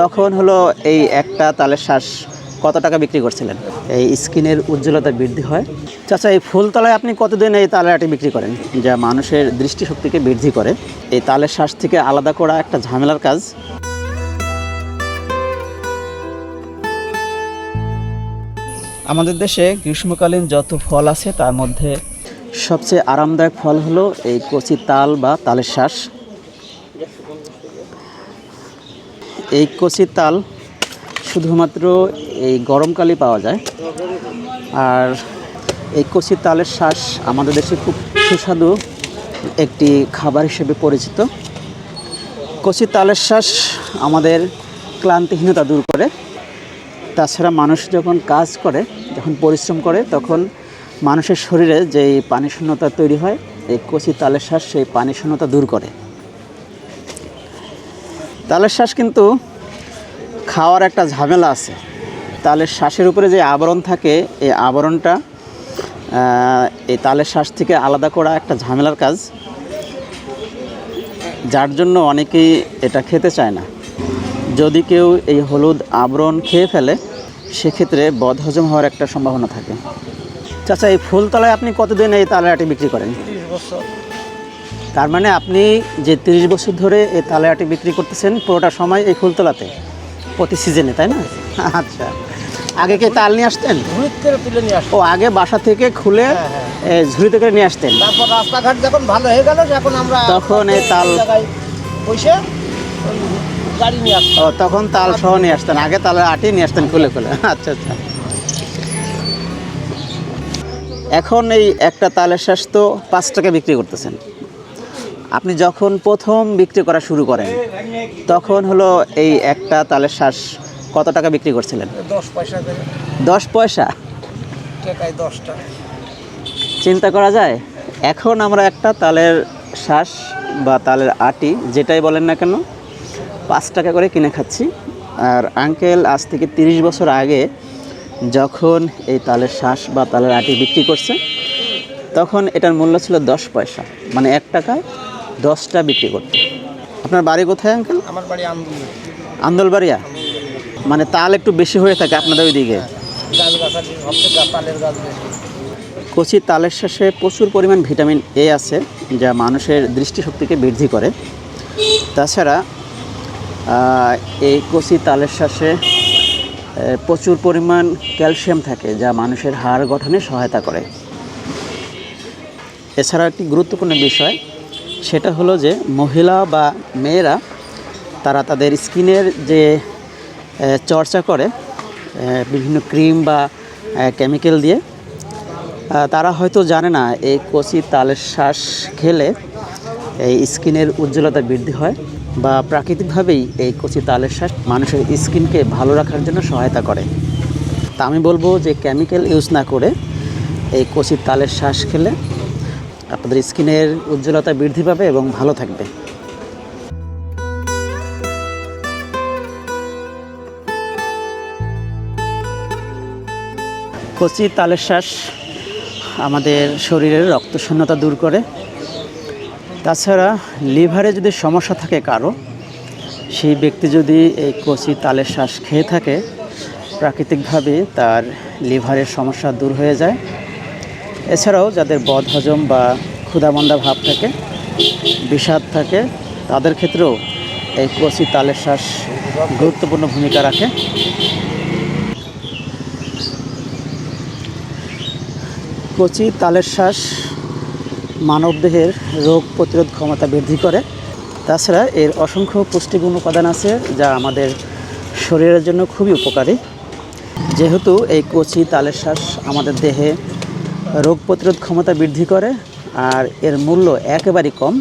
তখন হলো এই একটা তালের শ্বাস কত টাকা বিক্রি করছিলেন? এই স্কিনের উজ্জ্বলতা বৃদ্ধি হয়। চাচা এই ফুল ফুলতলায় আপনি কতদিন এই তালের আটি বিক্রি করেন? যা মানুষের দৃষ্টিশক্তিকে বৃদ্ধি করে। এই তালের শ্বাস থেকে আলাদা করা একটা ঝামেলার কাজ। আমাদের দেশে গ্রীষ্মকালীন যত ফল আছে তার মধ্যে সবচেয়ে আরামদায়ক ফল হলো এই কচি তাল বা তালের শ্বাস। এই কচি তাল শুধুমাত্র এই গরমকালে পাওয়া যায়। আর এই কচি তালের শ্বাস আমাদের দেশে খুব সুস্বাদু একটি খাবার হিসেবে পরিচিত। কচি তালের শ্বাস আমাদের ক্লান্তিহীনতা দূর করে। তাছাড়া মানুষ যখন কাজ করে, যখন পরিশ্রম করে, তখন মানুষের শরীরে যেই পানিশূন্যতা তৈরি হয়, এই কচি তালের শ্বাস সেই পানিশূন্যতা দূর করে। তালের শ্বাস কিন্তু খাওয়ার একটা ঝামেলা আছে। তালের শ্বাসের উপরে যে আবরণ থাকে, এই আবরণটা এই তালের শ্বাস থেকে আলাদা করা একটা ঝামেলার কাজ। যার জন্য অনেকেই এটা খেতে চায় না। যদি কেউ এই হলুদ আবরণ খেয়ে ফেলে, সেক্ষেত্রে বদহজম হওয়ার একটা সম্ভাবনা থাকে। চাচা, এই ফুলতলায় আপনি কতদিন এই তালের আটি বিক্রি করেন? তার মানে আপনি যে তিরিশ বছর ধরে এই তালে আটি বিক্রি করতেছেন পুরোটা সময় এই ফুলতলাতে প্রতি সিজনে তাই না? আচ্ছা। আগে কি তাল নিয়ে আসতেন? ও আগে বাসা থেকে খুলে হ্যাঁ, এ, ঝুড়িতে করে নিয়ে আসতেন। তারপর রাস্তাঘাট যখন ভালো হয়ে গেল এখন আমরা তখন এই তাল- গাড়ি নিয়ে আসতাম। ও তখন তাল সহ নিয়ে আসতেন। আগে তালের আটি নিয়ে আসতেন খুলে খুলে। আচ্ছা আচ্ছা। এখন এই একটা তালের শ্বাস তো পাঁচ টাকা বিক্রি করতেছেন। আপনি যখন প্রথম বিক্রি করা শুরু করেন তখন হলো এই একটা তালের শ্বাস কত টাকা বিক্রি করছিলেন? দশ পয়সা দশ পয়সা? টাকায় দশটা। চিন্তা করা যায়? এখন আমরা একটা তালের শ্বাস বা তালের আটি যেটাই বলেন না কেন পাঁচ টাকা করে কিনে খাচ্ছি। আর আঙ্কেল আজ থেকে তিরিশ বছর আগে যখন এই তালের শ্বাস বা তালের আটি বিক্রি করছে তখন এটার মূল্য ছিল দশ পয়সা। মানে এক টাকায় দশটা বিক্রি করতে। আপনার বাড়ি কোথায় আঙ্কেল? আমার বাড়ি আন্দোলবাড়িয়া? মানে তাল একটু বেশি হয়ে থাকে আপনাদের ওইদিকে? বেশি। কচি তালের শ্বাসে প্রচুর পরিমাণ ভিটামিন এ আছে যা মানুষের দৃষ্টিশক্তিকে বৃদ্ধি করে। তাছাড়া এই কচি তালের শ্বাসে প্রচুর পরিমাণ ক্যালসিয়াম থাকে যা মানুষের হাড় গঠনে সহায়তা করে। এছাড়া একটি গুরুত্বপূর্ণ বিষয় সেটা হলো যে মহিলা বা মেয়েরা, তারা তাদের স্কিনের যে চর্চা করে বিভিন্ন ক্রিম বা কেমিক্যাল দিয়ে তারা হয়তো জানে না এই কচি তালের শ্বাস খেলে এই স্কিনের উজ্জ্বলতা বৃদ্ধি হয় বা প্রাকৃতিকভাবেই এই কচি তালের শ্বাস মানুষের স্কিনকে ভালো রাখার জন্য সহায়তা করে। তা আমি বলব যে কেমিক্যাল ইউজ না করে এই কচি তালের শ্বাস খেলে আপনাদের স্কিনের উজ্জ্বলতা বৃদ্ধি পাবে এবং ভালো থাকবে। কচি তালের শ্বাস আমাদের শরীরের রক্তশূন্যতা দূর করে। তাছাড়া লিভারে যদি সমস্যা থাকে কারও, সেই ব্যক্তি যদি এই কচি তালের শ্বাস খেয়ে থাকে, প্রাকৃতিকভাবে তার লিভারের সমস্যা দূর হয়ে যায়। এছাড়াও যাদের বদ হজম বা ক্ষুধামন্দা ভাব থাকে, বিষাদ থাকে, তাদের ক্ষেত্রেও এই কচি তালের শ্বাস গুরুত্বপূর্ণ ভূমিকা রাখে। কচি তালের শ্বাস মানবদেহের রোগ প্রতিরোধ ক্ষমতা বৃদ্ধি করে। তাছাড়া এর অসংখ্য পুষ্টিগুণ উপাদান আছে যা আমাদের শরীরের জন্য খুবই উপকারী। যেহেতু এই কচি তালের শ্বাস আমাদের দেহে রোগ প্রতিরোধ ক্ষমতা বৃদ্ধি করে আর এর মূল্য একেবারেই কম।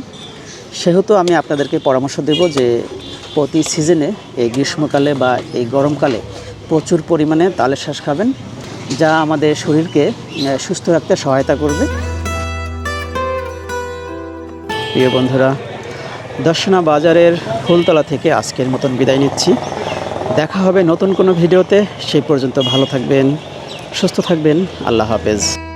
সেহেতু আমি আপনাদেরকে পরামর্শ দেব যে প্রতি সিজনে এই গ্রীষ্মকালে বা এই গরমকালে প্রচুর পরিমাণে তালের শ্বাস খাবেন, যা আমাদের শরীরকে সুস্থ রাখতে সহায়তা করবে। প্রিয় বন্ধুরা, দর্শনা বাজারের ফুলতলা থেকে আজকের মতন বিদায় নিচ্ছি। দেখা হবে নতুন কোনো ভিডিওতে। সেই পর্যন্ত ভালো থাকবেন, সুস্থ থাকবেন। আল্লাহ হাফেজ।